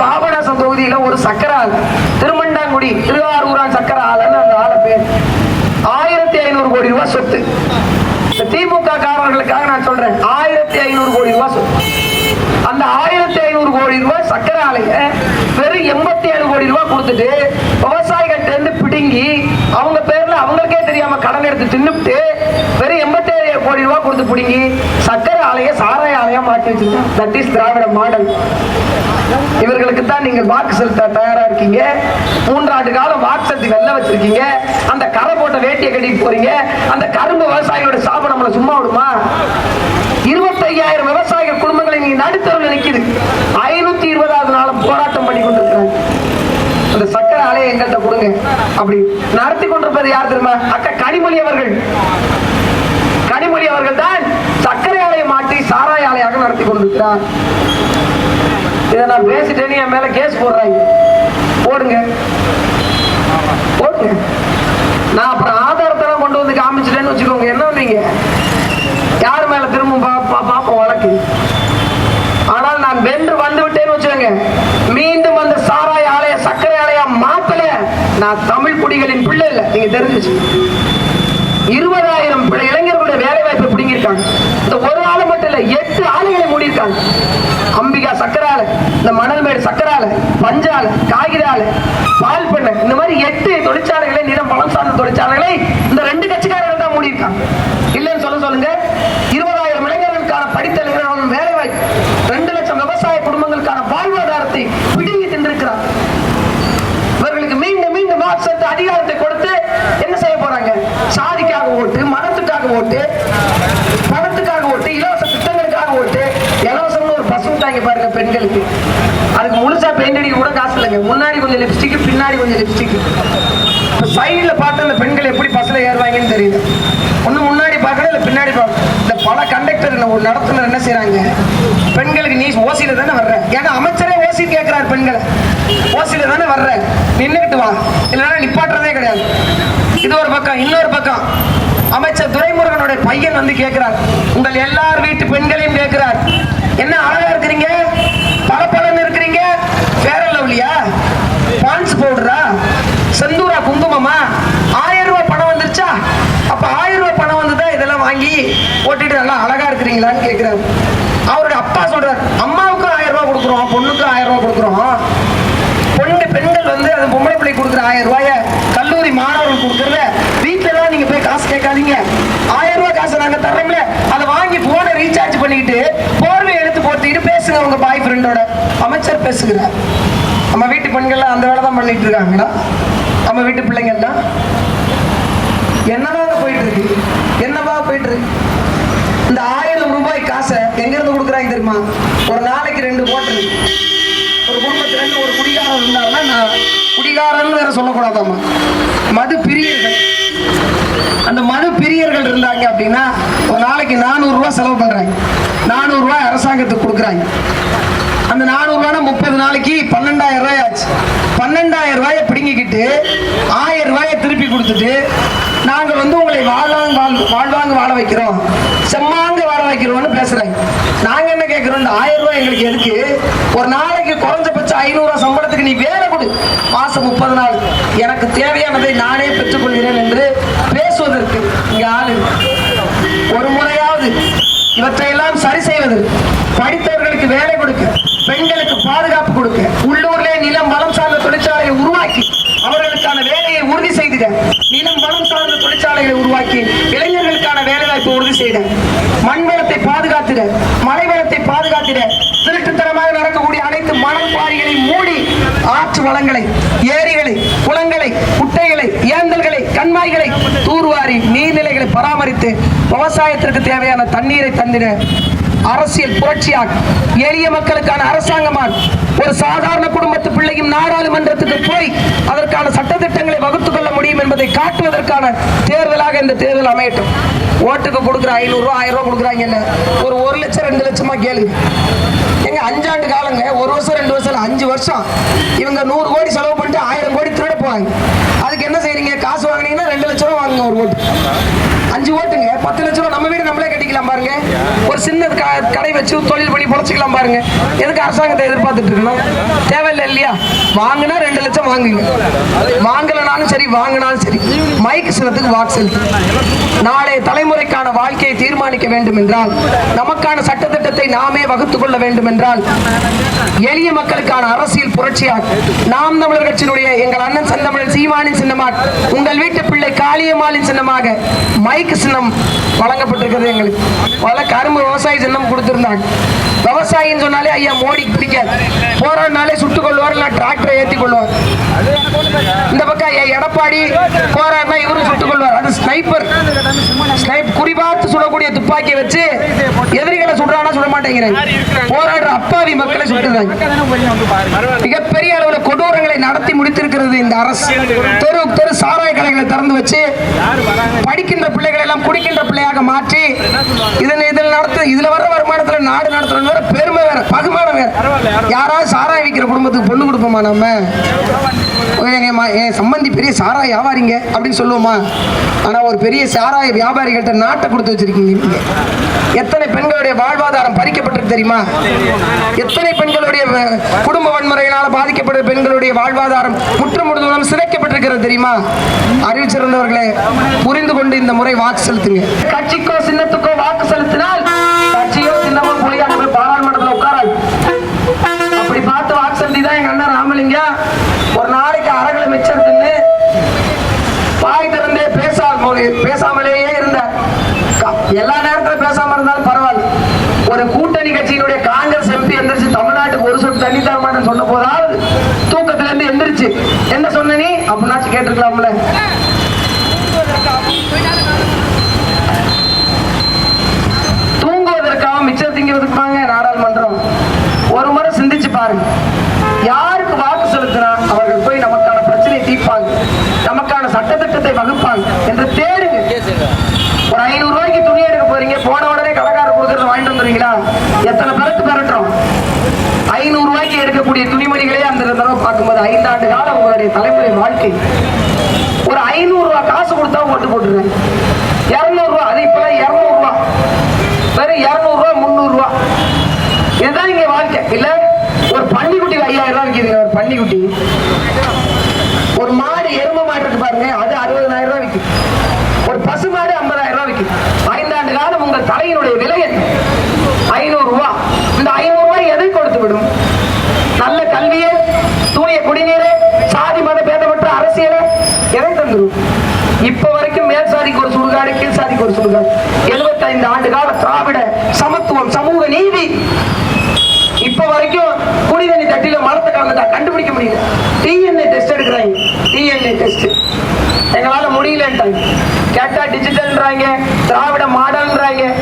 பாபநாசம் தொகுதியில ஒரு சக்கர ஆலை திருமண்டாங்குடி திருவாரூரான் சக்கர ஆலைன்னு அந்த ஆளை பேர். ஆயிரத்தி ஐநூறு கோடி ரூபாய் சொத்து. திமுக காரர்களுக்காக நான் சொல்றேன். ஆயிரத்தி ஐநூறு கோடி ரூபாய் சொத்து. அந்த ஆயிரத்தி ஐநூறு கோடி ரூபாய் சக்கர ஆலைய வெறும் எண்பத்தி ஏழு கோடி ரூபாய் கொடுத்துட்டு விவசாயிகள்ட்ட இருந்து பிடுங்கி அவங்க பேர்ல அவங்களுக்கே தெரியாம கடன் எடுத்து தின்னுட்டு வெறும் எண்பத்தி கோடி ரூபாய் கொடுத்து பிடிங்கி சக்கரை ஆலைய சாராய ஆலையா மாற்றி வச்சிருக்கோம் தட் இஸ் திராவிட மாடல். இவர்களுக்கு தான் நீங்கள் வாக்கு செலுத்த தயாரா இருக்கீங்க. மூன்றாண்டு காலம் வாக்கு செலுத்தி வெள்ள வச்சிருக்கீங்க. அந்த கரை போட்ட வேட்டியை கட்டிட்டு போறீங்க. அந்த கரும்பு விவசாயியோட சாபம் நம்மள சும்மா விடுமா? இருபத்தையாயிரம் விவசாயிகள் குடும்பங்களை நீங்க நடுத்தருவில் நிக்குது ஐநூத்தி இருபதாவது நாளும் போராட்டம் பண்ணி கொண்டிருக்கிறாங்க. அந்த சக்கரை ஆலையை எங்கள்கிட்ட கொடுங்க. அப்படி நடத்தி கொண்டிருப்பது யார் தெரியுமா? அக்கா கனிமொழி அவர்கள். கனிமொழி அவர்கள் தான் சர்க்கரை ஆலையை மாற்றி சாராய ஆலையாக நடத்தி கொண்டிருக்கிறார். இதை நான் பேசிட்டேன்னு என் மேல கேஸ் போடுறாங்க. போடுங்க. போடுங்க. நான் அப்புறம் ஆதாரத்தெல்லாம் கொண்டு வந்து காமிச்சிட்டேன்னு வச்சுக்கோங்க. என்ன நீங்க யார் மேல திரும்ப பா- பார்ப்போம் வழக்கு? ஆனால் நான் வென்று வந்து விட்டேன்னு வச்சுக்கோங்க. மீண்டும் அந்த சாராய ஆலைய சர்க்கரை ஆலையா மாத்தல. நான் தமிழ் குடிகளின் பிள்ளை இல்லை. நீங்க தெரிஞ்சு இருபதாயிரம் பிள்ளைகளை இளைஞர்களுடைய வேலை வாய்ப்பை பிடிங்கிருக்காங்க இந்த ஒரு ஆளை மட்டும் இல்ல எட்டு ஆலைகளை மூடியிருக்காங்க. அம்பிகா சக்கரால இந்த மணல்மேடு சக்கரால பஞ்சால காகிதால பால் பண்ண இந்த மாதிரி எட்டு தொழிற்சாலைகளை நிலம் பணம் சார்ந்த தொழிற்சாலைகளை இந்த ரெண்டு கட்சிக்காரர்கள் தான் மூடியிருக்காங்க. இல்லைன்னு சொல்ல சொல்லுங்க. இருபதாயிரம் இளைஞர்களுக்கான படித்த நிறுவனம் வேலை வாய்ப்பு ரெண்டு லட்சம் விவசாய குடும்பங்களுக்கான வாழ்வாதாரத்தை பிடுங்கி தின்றிருக்கிறார் இவர்களுக்கு மீண்டும் மீண்டும் அதிகாரத்தை கொடுத்து என்ன செய்ய போறாங்க சாதிக்காக ஓட்டு மதத்துக்காக ஓட்டு பணத்துக்காக ஓட்டு இலவச திட்டங்களுக்காக ஓட்டு இலவசம்னு ஒரு பஸ் விட்டாங்க பாருங்க பெண்களுக்கு அதுக்கு முழுசா பெயிண்ட் அடிக்க கூட காசு இல்லைங்க. முன்னாடி கொஞ்சம் லிப்ஸ்டிக் பின்னாடி கொஞ்சம் லிப்ஸ்டிக் இப்போ சைடில் பார்த்து அந்த பெண்கள் எப்படி பஸ்ல ஏறுவாங்கன்னு தெரியுது ஒன்று முன்னாடி பார்க்கணும் இல்லை பின்னாடி பார்க்கணும் இந்த பல கண்டக்டர் ஒரு நடத்துனர் என்ன செய்கிறாங்க பெண்களுக்கு நீ ஓசியில தானே வர்ற? ஏன்னா அமைச்சரே ஓசி கேட்கிறார் பெண்களை. ஓசியில தானே வர்ற? நின்னுக்கிட்டு வா. இல்லைன்னா நிப்பாட்டுறதே கிடையாது. இது ஒரு பக்கம் இன்னொரு பக்கம். அமைச்சர் துரைமுருகனுடைய பையன் வந்து கேட்கிறார் உங்கள் எல்லார் வீட்டு பெண்களையும் கேட்கிறார் என்ன அழகா இருக்கிறீங்க? பல இருக்கிறீங்க? வேற லவ்லியா? பான்ஸ் பவுடரா செந்தூரா குங்குமமா? ஆயிரம் ரூபாய் பணம் வந்துருச்சா? அப்ப ஆயிரம் ரூபாய் பணம் வந்துதா இதெல்லாம் வாங்கி ஓட்டிட்டு நல்லா அழகா இருக்கிறீங்களான்னு கேட்கிறாரு அவருடைய அப்பா சொல்றாரு அம்மாவுக்கும் ஆயிரம் ரூபாய் கொடுக்குறோம் பொண்ணுக்கும் ஆயிரம் ரூபாய் கொடுக்குறோம். பொண்ணு பெண்கள் வந்து அது பொம்பளை பிள்ளை கொடுக்குற ஆயிரம் ரூபாய கல்லூரி மாணவர்கள் கொடுக்குறத வீட்டுல எல்லாம் நீங்க போய் காசு கேட்காதீங்க ஆயிரம் ரூபாய் காசு நாங்க தர்றோம்ல அதை வாங்கி போனை ரீசார்ஜ் பண்ணிக்கிட்டு போர்வை எடுத்து போட்டுக்கிட்டு பேசுங்க உங்க பாய் ஃப்ரெண்டோட அமைச்சர் பேசுகிறார் நம்ம வீட்டு பெண்கள்லாம் அந்த வேலை தான் பண்ணிட்டு இருக்காங்களா? நம்ம வீட்டு பிள்ளைங்கள்லாம்? என்னதான் போயிட்டு இருக்கு? என்னவா போயிட்டு இருக்கு? இந்த ஆயிரம் ரூபாய் காசை எங்க இருந்து கொடுக்குறாங்க தெரியுமா? ஒரு நாளைக்கு ரெண்டு ஹோட்டல் ஒரு குடும்பத்துல இருந்து ஒரு குடிகாரன் இருந்தாருன்னா நான் குடிகாரன் வேற சொல்லக்கூடாதாம்மா. மது பிரியர்கள். அந்த மது பிரியர்கள் இருந்தாங்க அப்படின்னா ஒரு நாளைக்கு நானூறுரூவா செலவு பண்ணுறாங்க நானூறுரூவா அரசாங்கத்துக்கு கொடுக்குறாங்க. அந்த நானூறு முப்பது நாளைக்கு பன்னெண்டாயிரம் ரூபாய் ஆச்சு. பன்னெண்டாயிரம் ரூபாயை பிடுங்கிக்கிட்டு ஆயிரம் ரூபாயை திருப்பி கொடுத்துட்டு நாங்கள் வந்து உங்களை வாழ்வாங்க வாழ் வாழ்வாங்க வாழ வைக்கிறோம். செம்மாங்க வாழ வைக்கிறோம்னு பேசுறாங்க. நாங்க என்ன கேட்கிறோம் இந்த ஆயிரம் ரூபாய் எங்களுக்கு எதுக்கு? ஒரு நாளைக்கு குறைஞ்சபட்சம் ஐநூறு ரூபாய் சம்பளத்துக்கு நீ வேலை கொடு. மாசம் முப்பது நாள். எனக்கு தேவையானதை நானே பெற்றுக்கொள்கிறேன் என்று பேசுவதற்கு இங்க ஆளு ஒரு முறையாவது இவற்றையெல்லாம் சரி செய்வது படித்தவர்களுக்கு வேலை கொடுக்க பெண்களுக்கு பாதுகாப்பு கொடுக்க உள்ளூர்லே நிலம் வளம் சார்ந்த தொழிற்சாலையை உருவாக்கி அவர்களுக்கான வேலையை உறுதி செய்திட நிலம் வளம் சார்ந்த தொழிற்சாலைகளை உருவாக்கி இளைஞர்களுக்கான வேலைவாய்ப்பு உறுதி செய்த மண் வளத்தை பாதுகாத்திட மலை வளத்தை பாதுகாத்திட திருட்டுத்தனமாக நடக்கக்கூடிய அனைத்து மணல் குவாரிகளை மூடி ஆற்று வளங்களை ஏரிகளை குளங்களை குட்டைகளை ஏந்தல்களை கண்மாய்களை தூர்வாரி நீர்நிலைகளை பராமரித்து விவசாயத்திற்கு தேவையான தண்ணீரை தந்திட அரசியல் புரட்சியாக எளிய மக்களுக்கான அரசாங்கமாக ஒரு சாதாரண குடும்பத்து பிள்ளையும் நாடாளுமன்றத்துக்கு போய் அதற்கான சட்டத்திட்டங்களை வகுத்துக் கொள்ள முடியும் என்பதை காட்டுவதற்கான தேர்தலாக இந்த தேர்தல் அமையட்டும். ஓட்டுக்கு கொடுக்குற ஐநூறு ரூபா ஆயிரம் ரூபாய் கொடுக்குறாங்கல்ல ஒரு ஒரு லட்சம் ரெண்டு லட்சமா கேளுங்க. எங்க அஞ்சாண்டு காலங்க ஒரு வருஷம் ரெண்டு வருஷம் அஞ்சு வருஷம். இவங்க நூறு கோடி செலவு பண்ணிட்டு ஆயிரம் கோடி திருட போவாங்க அதுக்கு என்ன செய்யறீங்க காசு வாங்குனீங்கன்னா ரெண்டு லட்சம் ரூபா வாங்குங்க ஒரு ஓட்டு. அஞ்சு ஓட்டுங்க பத்து லட்சம் ரூபா நம்ம வீடு நம்மளே கட்டிக்கலாம் பாருங்க. ஒரு சின்ன கடை வச்சு தொழில் பண்ணி பொழைச்சிக்கலாம் பாருங்க. எதுக்கு அரசாங்கத்தை எதிர்பார்த்துட்டு இருக்கணும்? தேவையில்லை இல்லையா? வாங்கினா ரெண்டு லட்சம் வாங்குங்க. வாங்கலனாலும் சரி வாங்கினாலும் சரி. மைக் சிலத்துக்கு வாக்கு செலுத்து. நாளைய தலைமுறைக்கான வாழ்க்கையை தீர்மானிக்க வேண்டும் என்றால் நமக்கான சட்டத்திட்டத்தை நாமே வகுத்துக் கொள்ள வேண்டும் என்றால் எளிய மக்களுக்கான அரசியல் புரட்சியாக நாம் தமிழர் கட்சியினுடைய எங்கள் அண்ணன் செந்தமிழன் சீமானின் சின்னமாக உங்கள் வீட்டு பிள்ளை காளியம்மாளின் சின்னமாக மைக் சின்னம் வழங்கப்பட்டிருக்கிறது எங்களுக்கு. பல கரும்பு விவசாய சின்னம் கொடுத்துருந்தாங்க. விவசாயின்னு சொன்னாலே ஐயா மோடிக்கு பிடிக்காது. போராடினாலே சுட்டு கொள்வார் இல்லை டிராக்டரை ஏற்றி கொள்வார். இந்த பக்கம் ஐயா எடப்பாடி போராடினா இவரும் சுட்டு கொள்வார் அது ஸ்னைப்பர் ஸ்னைப் குறிபார்த்து சுடக்கூடிய துப்பாக்கியை வச்சு எதிரிகளை சுடுறானா சுட மாட்டேங்கிறாங்க. போராடுற அப்பாவி மக்களை சுட்டுறாங்க. மிகப்பெரிய அளவில் கொடூரங்களை நடத்தி முடித்திருக்கிறது இந்த அரசு. தெரு தெரு சாராய கடைகளை திறந்து வச்சு படிக்கின்ற பிள்ளைகளை எல்லாம் குடிக்கின்ற பிள்ளையாக மாற்றி இதனை இதில் நடத்த இதுல வர்ற ஆடு நாடு நடத்துறது வேற பெருமை வேற பகுமானம் வேற. யாராவது சாராய் விற்கிற குடும்பத்துக்கு பொண்ணு கொடுப்போமா நம்ம? என் சம்பந்தி பெரிய சாராய் வியாபாரிங்க அப்படின்னு சொல்லுவோமா? ஆனால் ஒரு பெரிய சாராய வியாபாரிகள்கிட்ட நாட்டை கொடுத்து வச்சிருக்கீங்க நீங்க எத்தனை பெண்களுடைய வாழ்வாதாரம் பறிக்கப்பட்டிருக்கு தெரியுமா? எத்தனை பெண்களுடைய குடும்ப வன்முறையினால் பாதிக்கப்பட்ட பெண்களுடைய வாழ்வாதாரம் முற்றுமுழுதும் சிதைக்கப்பட்டிருக்கிறது தெரியுமா? அறிவிச்சிருந்தவர்களே புரிந்து கொண்டு இந்த முறை வாக்கு செலுத்துங்க. கட்சிக்கோ சின்னத்துக்கோ வாக்கு செலுத்தினால் எல்லா நேரத்துல பேசாம இருந்தாலும் பரவாயில்ல. ஒரு கூட்டணி கட்சியினுடைய காங்கிரஸ் எம்பி எந்திரிச்சு தமிழ்நாட்டுக்கு ஒரு சொட்டு தண்ணி தர மாட்டேன்னு சொன்ன போதாவது தூக்கத்துல இருந்து எந்திரிச்சு. என்ன சொன்ன நீ? அப்படின்னாச்சும் கேட்டிருக்கலாம்ல. ஐம்பது ஐந்தாண்டு காலம் உங்களுடைய தலைமுறை வாழ்க்கை. ஒரு ஐநூறு ரூபா காசு கொடுத்தா ஓட்டு போட்டுருங்க இருநூறு ரூபாய் அது இப்பெல்லாம் இருநூறு ரூபாய் வெறும் இருநூறுவா முந்நூறுரூவா இதுதான் இங்க வாழ்க்கை. இல்ல ஒரு பன்னிக்குட்டி ஐயாயிரம் ரூபா விற்கிதுங்க ஒரு பன்னிக்குட்டி ஒரு மாடு எரும மாடு இருக்கு பாருங்க அது அறுபதாயிரம் ரூபா விற்கும் ஒரு பசு மாடு ஐம்பதாயிரம் ரூபா விற்கும் ஐந்தாண்டு காலம் உங்கள் தலையினுடைய விலை என்ன ஐநூறு ரூபாய் இந்த ஐநூறு ரூபாய் எதை கொடுத்து விடும் நல்ல கல்வியை தூய குடிநீரை சாதி மத பேதமற்ற அரசியலை எதை தந்துடும் இப்ப வரைக்கும் மேல் சாதிக்கு ஒரு சுடுகாடு கீழ் சாதிக்கு ஒரு சுடுகாடு. எழுபத்தைந்து ஆண்டு கால திராவிட சமத்துவம் சமூக நீதி. இப்ப வரைக்கும் குடிதண்ணி தட்டில மரத்தை கலந்துட்டா கண்டுபிடிக்க முடியல. டிஎன்ஏ டெஸ்ட் எடுக்கிறாங்க. டிஎன்ஏ டெஸ்ட் எங்களால முடியலன்ட்டாங்க. கேட்டா டிஜிட்டல்ன்றாங்க திராவிட மாடல்